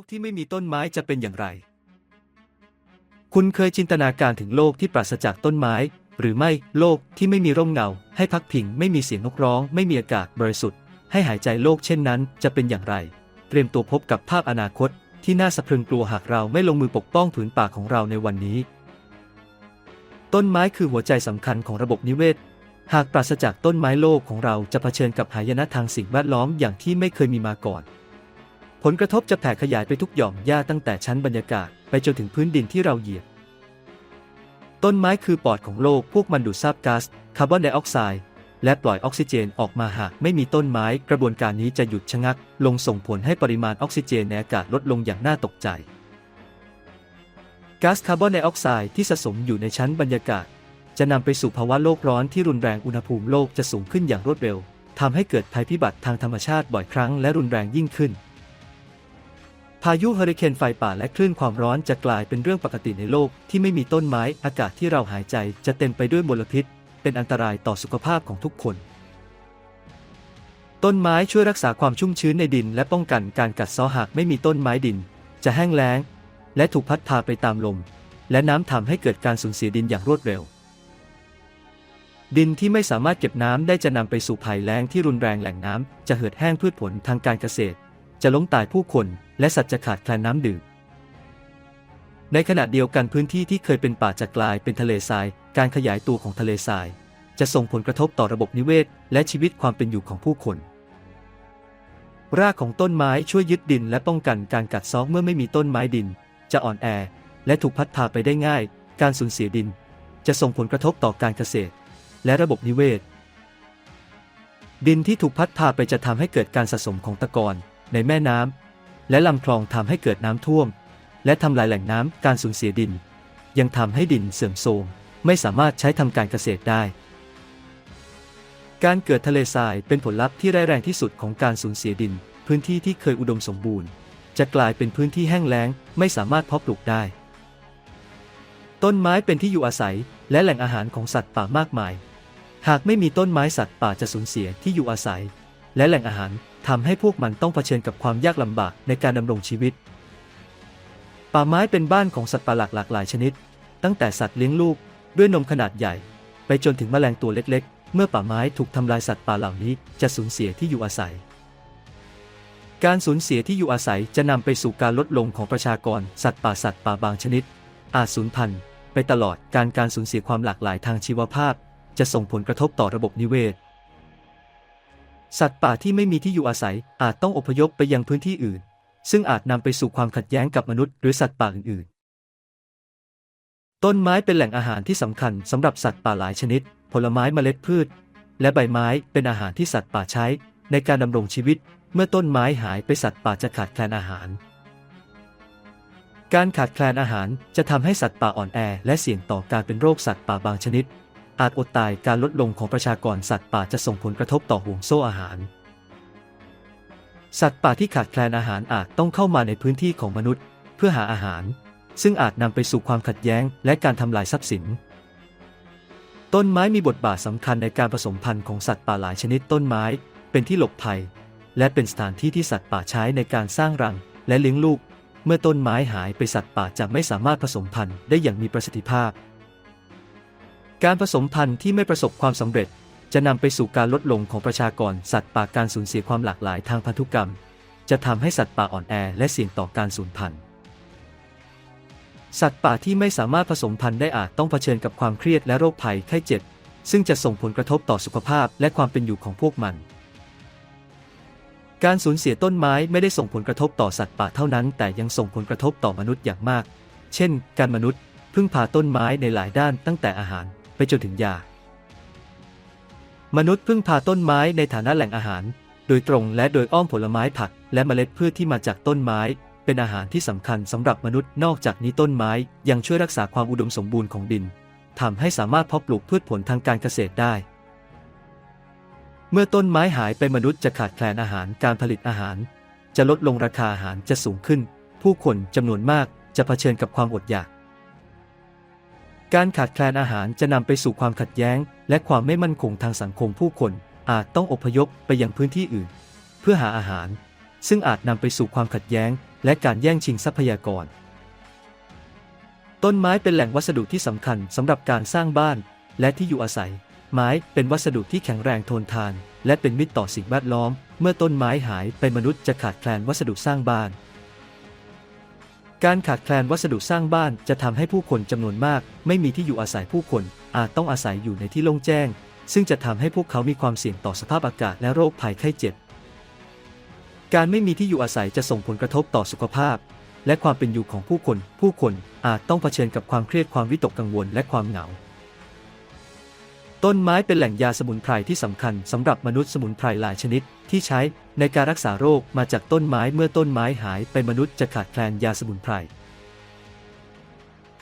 กที่ไม่มีต้นไม้จะเป็นอย่างไร คุณเคยจินตนาการถึงโลกที่ปราศจากต้นไม้ หรือไม่โลกที่ไม่มีร่มเงา ให้พักพิง ไม่มีเสียงนกร้อง ไม่มีอากาศบริสุทธิ์ ให้หายใจโลกเช่นนั้นจะเป็นอย่างไร เตรียมตัวพบกับภาพอนาคต ที่น่าสะพรึงกลัวหากเราไม่ลงมือปกป้องผืนป่าของเราในวันนี้ ต้นไม้คือหัวใจสำคัญของระบบนิเวศ หากปราศจากต้นไม้โลกของเราจะเผชิญกับหายนะทางสิ่งแวดล้อมอย่างที่ไม่เคยมีมาก่อน ผลกระทบจะแผ่ขยายไปทุกหย่อมหญ้าตั้งแต่ชั้นบรรยากาศไปจนถึงพื้นดินที่เราเหยียบ ต้นไม้คือปอดของโลก พวกมันดูดซับก๊าซคาร์บอนไดออกไซด์และปล่อยออกซิเจนออกมาหากไม่มีต้นไม้กระบวนการนี้จะหยุดชะงัก ลงส่งผลให้ปริมาณออกซิเจนในอากาศลดลงอย่างน่าตกใจก๊าซคาร์บอนไดออกไซด์ที่สะสมอยู่ในชั้นบรรยากาศ จะนำไปสู่ภาวะโลกร้อนที่รุนแรงอุณหภูมิโลกจะสูงขึ้นอย่างรวดเร็วทำให้เกิดภัยพิบัติทางธรรมชาติบ่อยครั้งและรุนแรงยิ่งขึ้น พายุเฮอริเคนไฟป่าและคลื่นความร้อนจะกลายเป็นเรื่องปกติในโลกที่ไม่มีต้นไม้ อากาศที่เราหายใจจะเต็มไปด้วยมลพิษ เป็นอันตรายต่อสุขภาพของทุกคน ต้นไม้ช่วยรักษาความชุ่มชื้นในดิน และป้องกันการกัดเซาะหากไม่มีต้นไม้ดิน จะแห้งแล้ง และถูกพัดพาไปตามลม และน้ำทำให้เกิดการสูญเสียดินอย่างรวดเร็ว ดินที่ไม่สามารถเก็บน้ำได้จะนำไปสู่ภัยแล้งที่รุนแรงแหล่งน้ำจะเหือดแห้งพืชผลทางการเกษตร จะล้มตายผู้คน และสัตว์จะขาดแคลนน้ำดื่ม ในขณะเดียวกันพื้นที่ที่เคยเป็นป่าจะกลายเป็นทะเลทราย การขยายตัวของทะเลทราย จะส่งผลกระทบต่อระบบนิเวศ และชีวิตความเป็นอยู่ของผู้คน รากของต้นไม้ช่วยยึดดินและป้องกันการกัดเซาะเมื่อไม่มีต้นไม้ดิน จะอ่อนแอ และถูกพัดพาไปได้ง่าย การสูญเสียดิน จะส่งผลกระทบต่อการเกษตร และระบบนิเวศดินที่ถูกพัดพาไปจะทำให้เกิดการสะสมของตะกอนในแม่น้ำ และลำคลองทำให้เกิดน้ำท่วม และทำลายแหล่งน้ำการสูญเสียดิน ยังทำให้ดินเสื่อมโทรมไม่สามารถใช้ทำการเกษตรได้ การเกิดทะเลทรายเป็นผลลัพธ์ที่ร้ายแรงที่สุดของการสูญเสียดิน พื้นที่ที่เคยอุดมสมบูรณ์ จะกลายเป็นพื้นที่แห้งแล้ง ไม่สามารถเพาะปลูกได้ ต้นไม้เป็นที่อยู่อาศัยและแหล่งอาหารของสัตว์ป่ามากมาย หากไม่มีต้นไม้สัตว์ป่าจะสูญเสียที่อยู่อาศัย และแหล่งอาหาร ทำให้พวกมันต้องเผชิญกับความยากลำบากในการดำรงชีวิต ป่าไม้เป็นบ้านของสัตว์ประหลาดหลากหลายชนิด ตั้งแต่สัตว์เลี้ยงลูกด้วยนมขนาดใหญ่ ไปจนถึงแมลงตัวเล็ก ๆ เมื่อป่าไม้ถูกทำลายสัตว์ป่าเหล่านี้จะสูญเสียที่อยู่อาศัย การสูญเสียที่อยู่อาศัยจะนำไปสู่การลดลงของประชากรสัตว์ป่าสัตว์ป่าบางชนิด อาจสูญพันธุ์ไปตลอดการการสูญเสียความหลากหลายทางชีวภาพ จะส่งผลกระทบต่อระบบนิเวศ สัตว์ป่าที่ไม่มีที่อยู่อาศัยอาจต้องอพยพไปยังพื้นที่อื่น ซึ่งอาจนำไปสู่ความขัดแย้งกับมนุษย์หรือสัตว์ป่าอื่นๆ ต้นไม้เป็นแหล่งอาหารที่สำคัญสำหรับสัตว์ป่าหลายชนิด ผลไม้เมล็ดพืช และใบไม้เป็นอาหารที่สัตว์ป่าใช้ ในการดำรงชีวิต เมื่อต้นไม้หายไปสัตว์ป่าจะขาดแคลนอาหาร การขาดแคลนอาหารจะทำให้สัตว์ป่าอ่อนแอ และเสี่ยงต่อการเป็นโรคสัตว์ป่าบางชนิด อาจอดตายการลดลงของประชากรสัตว์ป่าจะส่งผลกระทบต่อห่วงโซ่อาหาร สัตว์ป่าที่ขาดแคลนอาหารอาจต้องเข้ามาในพื้นที่ของมนุษย์ เพื่อหาอาหาร ซึ่งอาจนำไปสู่ความขัดแย้งและการทำลายทรัพย์สิน ต้นไม้มีบทบาทสำคัญในการผสมพันธุ์ของสัตว์ป่าหลายชนิดต้นไม้ เป็นที่หลบภัย และเป็นสถานที่ที่สัตว์ป่าใช้ในการสร้างรัง และเลี้ยงลูก เมื่อต้นไม้หายไปสัตว์ป่าจะไม่สามารถผสมพันธุ์ได้อย่างมีประสิทธิภาพ การผสมพันธุ์ที่ไม่ประสบความสำเร็จ จะนำไปสู่การลดลงของประชากรสัตว์ป่าการสูญเสียความหลากหลายทางพันธุกรรม จะทำให้สัตว์ป่าอ่อนแอและเสี่ยงต่อการสูญพันธุ์ สัตว์ป่าที่ไม่สามารถผสมพันธุ์ได้อาจต้องเผชิญกับความเครียดและโรคภัยไข้เจ็บ ซึ่งจะส่งผลกระทบต่อสุขภาพและความเป็นอยู่ของพวกมัน การสูญเสียต้นไม้ไม่ได้ส่งผลกระทบต่อสัตว์ป่าเท่านั้น แต่ยังส่งผลกระทบต่อมนุษย์อย่างมาก เช่น การมนุษย์พึ่งพาต้นไม้ในหลายด้านตั้งแต่อาหาร ไปจนถึงยา มนุษย์พึ่งพาต้นไม้ในฐานะแหล่งอาหาร โดยตรงและโดยอ้อมผลไม้ผัก และเมล็ดพืชที่มาจากต้นไม้ เป็นอาหารที่สำคัญสำหรับมนุษย์นอกจากนี้ต้นไม้ยังช่วยรักษาความอุดมสมบูรณ์ของดินทำให้สามารถเพาะปลูกพืชผลทางการเกษตรได้ เมื่อต้นไม้หายไปมนุษย์จะขาดแคลนอาหารการผลิตอาหาร จะลดลงราคาอาหารจะสูงขึ้น ผู้คนจำนวนมากจะเผชิญกับความอดอยาก การขาดแคลนอาหารจะนำไปสู่ความขัดแย้ง และความไม่มั่นคงทางสังคมผู้คน อาจต้องอพยพไปยังพื้นที่อื่น เพื่อหาอาหาร ซึ่งอาจนำไปสู่ความขัดแย้ง และการแย่งชิงทรัพยากร ต้นไม้เป็นแหล่งวัสดุที่สำคัญสำหรับการสร้างบ้าน และที่อยู่อาศัย ไม้เป็นวัสดุที่แข็งแรงทนทาน และเป็นมิตรต่อสิ่งแวดล้อม เมื่อต้นไม้หายไปมนุษย์จะขาดแคลนวัสดุสร้างบ้าน การขาดแคลนวัสดุสร้างบ้านจะทำให้ผู้คนจำนวนมาก ไม่มีที่อยู่อาศัยผู้คนอาจต้องอาศัยอยู่ในที่โล่งแจ้ง ซึ่งจะทำให้พวกเขามีความเสี่ยงต่อสภาพอากาศและโรคภัยไข้เจ็บ การไม่มีที่อยู่อาศัยจะส่งผลกระทบต่อสุขภาพ และความเป็นอยู่ของผู้คน ผู้คนอาจต้องเผชิญกับความเครียดความวิตกกังวลและความเหงา ต้นไม้เป็นแหล่งยาสมุนไพรที่สำคัญสำหรับมนุษย์สมุนไพรหลายชนิด ที่ใช้ในการรักษาโรคมาจากต้นไม้เมื่อต้นไม้หายไปมนุษย์จะขาดแคลนยาสมุนไพร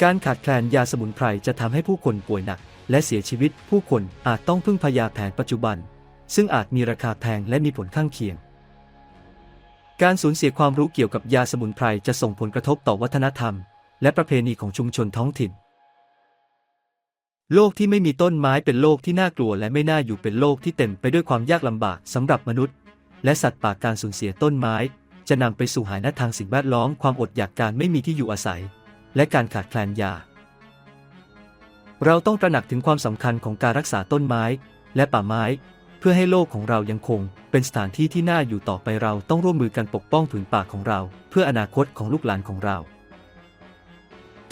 การขาดแคลนยาสมุนไพรจะทำให้ผู้คนป่วยหนัก และเสียชีวิตผู้คนอาจต้องพึ่งพยาแผนปัจจุบัน ซึ่งอาจมีราคาแพงและมีผลข้างเคียง การสูญเสียความรู้เกี่ยวกับยาสมุนไพรจะส่งผลกระทบต่อวัฒนธรรม และประเพณีของชุมชนท้องถิ่น โลกที่ไม่มีต้นไม้เป็นโลกที่น่ากลัวและไม่น่าอยู่เป็นโลกที่เต็มไปด้วยความยากลำบากสำหรับมนุษย์ และสัตว์ป่าการสูญเสียต้นไม้ จะนำไปสู่หายนะทางสิ่งแวดล้อมความอดอยากการไม่มีที่อยู่อาศัย และการขาดแคลนยา เราต้องตระหนักถึงความสำคัญของการรักษาต้นไม้ และป่าไม้ เพื่อให้โลกของเรายังคง เป็นสถานที่ที่น่าอยู่ต่อไปเราต้องร่วมมือกันปกป้องผืนป่าของเรา เพื่ออนาคตของลูกหลานของเรา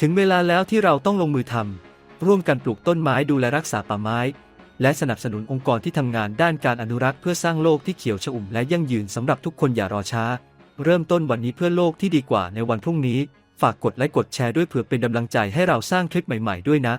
ถึงเวลาแล้วที่เราต้องลงมือทำ ร่วมกันปลูกต้นไม้ดูแลรักษาป่าไม้ และสนับสนุนองค์กรที่ทำงานด้านการอนุรักษ์เพื่อสร้างโลกที่เขียวชอุ่มและยั่งยืนสำหรับทุกคนอย่ารอช้า เริ่มต้นวันนี้เพื่อโลกที่ดีกว่าในวันพรุ่งนี้ ฝากกดไลค์กดแชร์ด้วยเพื่อเป็นกำลังใจให้เราสร้างคลิปใหม่ ๆ ด้วยนะ